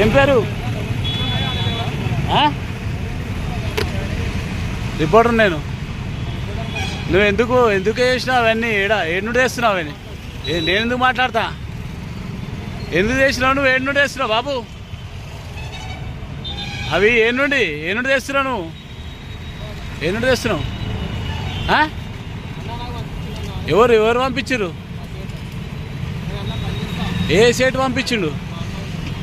ఏం పేరు? ఆ? రిపోర్టర్ నేను. నువ్వు ఎందుకు ఎందుకు చేసినావు అవన్నీ? ఏడా ఏడు నుండి చేస్తున్నావు అవన్నీ? నేను ఎందుకు మాట్లాడతా? ఎందుకు చేసినావు నువ్వు? ఏడు నుండి చేస్తున్నావు బాబు? అవి ఏ నుండి ఏ తెస్తున్నావు నువ్వు? ఏ నుండి తెస్తున్నావు ఎవరు ఎవరు పంపించారు ఏ సేటు పంపించిండు?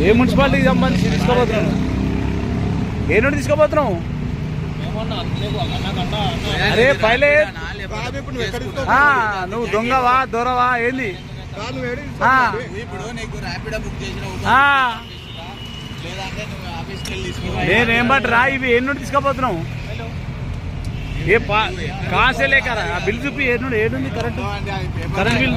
ఏ మున్సిపాలిటీకి సంబంధించి తీసుకోబోతున్నాం ఏ నుండి తీసుకోబోతున్నాం అరే పైలే నువ్వు దొంగవా దొరవా ఏంది? కాదు నువ్వు ఏడు నేనేం బట్రా ఇవి ఏ నుండి తీసుకోబోతున్నావు ఏ పా కాసే లేకరా ఆ బిల్ చూపి ఏ నుండి ఏ నుండి current? Current bill?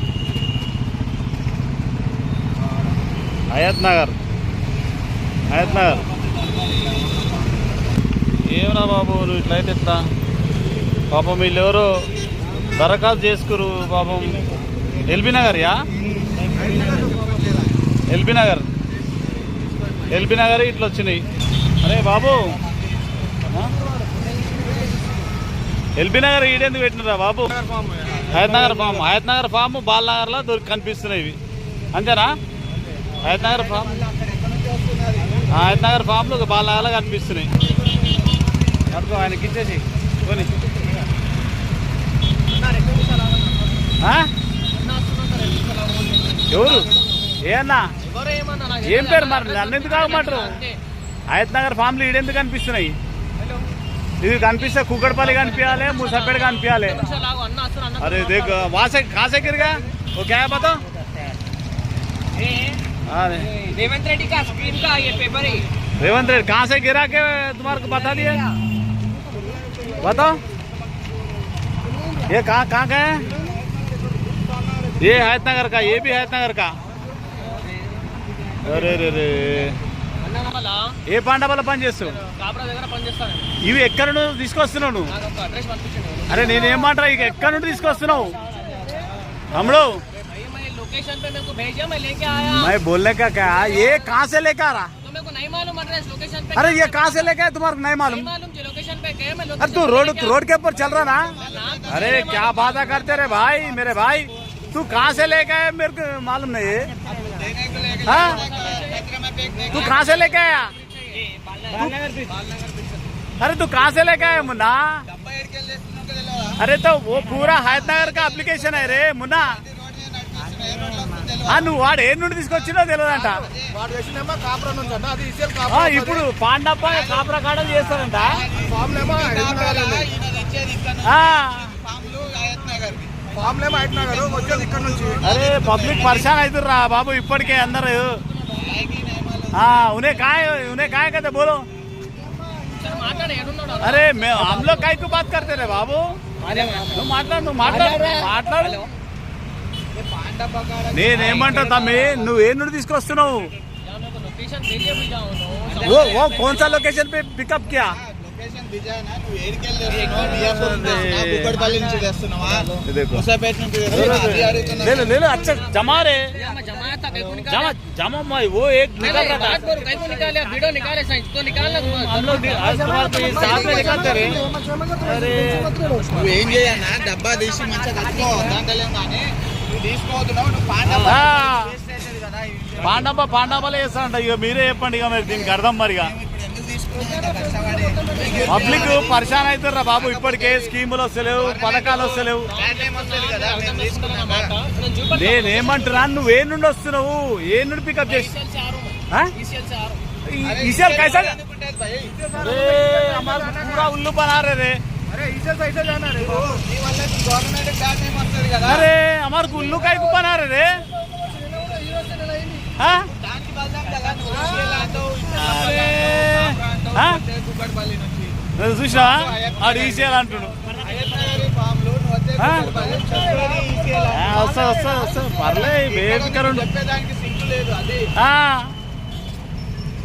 Hayath Nagar. Hayath Nagar. ఏమన్నా బాబు నువ్వు ఇట్లయితే ఎట్లా? పాపం వీళ్ళెవరో దరఖాస్తు చేసుకురు పాపం. ఎల్బీ నగర్ యా ఎల్బీ నగర్. ఎల్బీ నగర్ ఇట్లా వచ్చినాయి. అరే బాబు? ఎల్బీ నగర్ ఈడెందుకు పెట్టినరా బాబు? హయత్ నగర్ ఫామ్. హయత్ నగర్ ఫామ్. బాల్ నగర్లో దొరికి కనిపిస్తున్నాయి ఇవి. అంతేనా? హైదనగర్ ఫామ్. హైదనగర్ ఫామ్లు బాలా అలా కనిపిస్తున్నాయి. అర్థం ఆయనకి ఇచ్చేసి. కొని ఎవరు? ఏమన్నా ఏం పేరు మరి? నన్ను ఎందుకు ఆగమంటారు? హయత్నగర్ ఫామ్లు ఈడెందుకు కనిపిస్తున్నాయి? ఇది కనిపిస్తే కుక్కడపల్లి కనిపించాలి ముసపేట కనిపించాలి. అరే దేఖ వాసే కాసేకిరిగా. ఓకే वहाँ से कहाँ से गिर गया वो क्या है बताओ ए, अरे रेवंत रेड्डी का स्क्रीन का ये पेपर है रेवंत रेड्डी कहाँ से गिरा के तुम्हारे को बता दिया बताओ ये कहाँ कहाँ का है ये हैत नगर का ये भी हैत नगर का అరే రే రే అన్న వల్ల ఏ పాండ వల్ల పని చేస్తావు కాబ్రా దగ్గర పనిచేస్తాను ఇవి ఎక్కడ నుండి తీసుకొస్తున్నావు నువ్వు నాకు ఒక అడ్రస్ పంపించండి అరే నేనేమంటారా ఇక ఎక్కడ నుండి తీసుకొస్తున్నావు తమ్ముడు भाई मैं लोकेशन पे मेरे को भेजा मैं लेके आया। मैं बोलने का क्या है? ये कहाँ से लेकर आ रहा? तो मेरे को नहीं मालूम एड्रेस लोकेशन पे अरे ये कहाँ से लेके आया? तुम्हारा नहीं मालूम। मालूम जो लोकेशन पे गए मैं अरे तू रोड रोड के ऊपर चल रहा ना? तो अरे क्या बात करते रहे भाई मेरे भाई। तू कहाँ से लेके आया? मेरे को मालूम नहीं है। हाँ? तू कहाँ से लेके आया? अरे तू कहाँ से लेके आया मुन्ना? अरे तो वो पूरा हैदनगर का एप्लीकेशन है रे मुन्ना। నువ్వు వాడు ఏ నుండి తీసుకొచ్చినో తెలియదంట వాడు వేసినేమో కాపురం నుంచి అన్న అది ఇసేల్ ఆ, కాపురం ఇప్పుడు పాండప్ప కాపురా కాడలు చేస్తారంట ఫామ్ నేమో ఆ, ఫామ్ నేమో అయిపోయినారు వచ్చేది ఇక్కడ నుంచి అరే పబ్లిక్ పరేషాన్ అవుతుర్రా బాబు ఇప్పటికే అందరు ఆ, उन्हें काय उन्हें काय कहते बोलो सर మాట్లాడు ఏడున్నాడు अरे मैं हम लोग काय को बात करते रे बाबू నువ్వు మాట్లాడు నువ్వు మాట్లాడు మాట్లాడు నేనేమంటా తమ్మి నువ్వు ఏ నుండి తీసుకొస్తున్నావు या मेरे को लोकेशन भेजे भी जाओ नो वो वो कौन सा लोकेशन पे पिकअप किया లొకేషన్ దిజా నువ్వు ఏడికి వెళ్ళి తెస్తున్నావు బియ్యం తెస్తున్నావా కుక్కడపల్లి నుంచి తెస్తున్నావా ये देखो ముసాపేట నుంచి తెస్తున్నావా అది అడుగుతున్నా ले लो ले लो अच्छा जमा रे मैं जमाया था कहीं को निकाल जमा जमा मैं वो एक निकल रहा था बात करो कहीं को निकाले वीडियो निकाले साइंस तो निकालना हम लोग नि- आज तुम्हारे को ये साथ में निकलते रहे अरे నువ్వు ఏం చేయన్నా డబ్బా తీసి మంచిగా కట్టుకో దాంట్లో కానీ నువ్వు తీసుకోవద్దున్నావు నువ్వు పాండ ఆ, కదా ఈ విషయం పాండబ్బ పాండబ్బలే చేస్తారంట ఇక మీరే చెప్పండి ఇక మరి దీనికి అర్థం మరిగా ఇప్పుడు ఎందుకు తీసుకుంటున్నా కష్టపడి పబ్లిక్ పరిశాన్ అవుతారా బాబు ఇప్పటికే స్కీములు వస్తలేవు పథకాలు వస్తలేవు బ్రాండ్ నేమ్ వస్తుంది కదా మేము తీసుకున్నాక నేను చూపెడతా నేనేమంటున్నా నువ్వు ఏ నుండి వస్తున్నావు ఏ నుండి పికప్ చేసి ఈసీఎల్ से आ रहा हूँ हाँ? मैं ईसीएल से आ रहा हूँ ఈ- ఈసారి కైసా ఎందుకు ఉంటుంది భయ్? अरे हमारा पूरा उल्लू बना रहे रे అరే అమర్ గుళ్ళు కైకు పనారే రే. చూసినా ఆడు ఈసీఎల్ అంటుడు. వస్తుంది. వస్తుంది వస్తుంది పర్లేదు బేబీ కరెంట్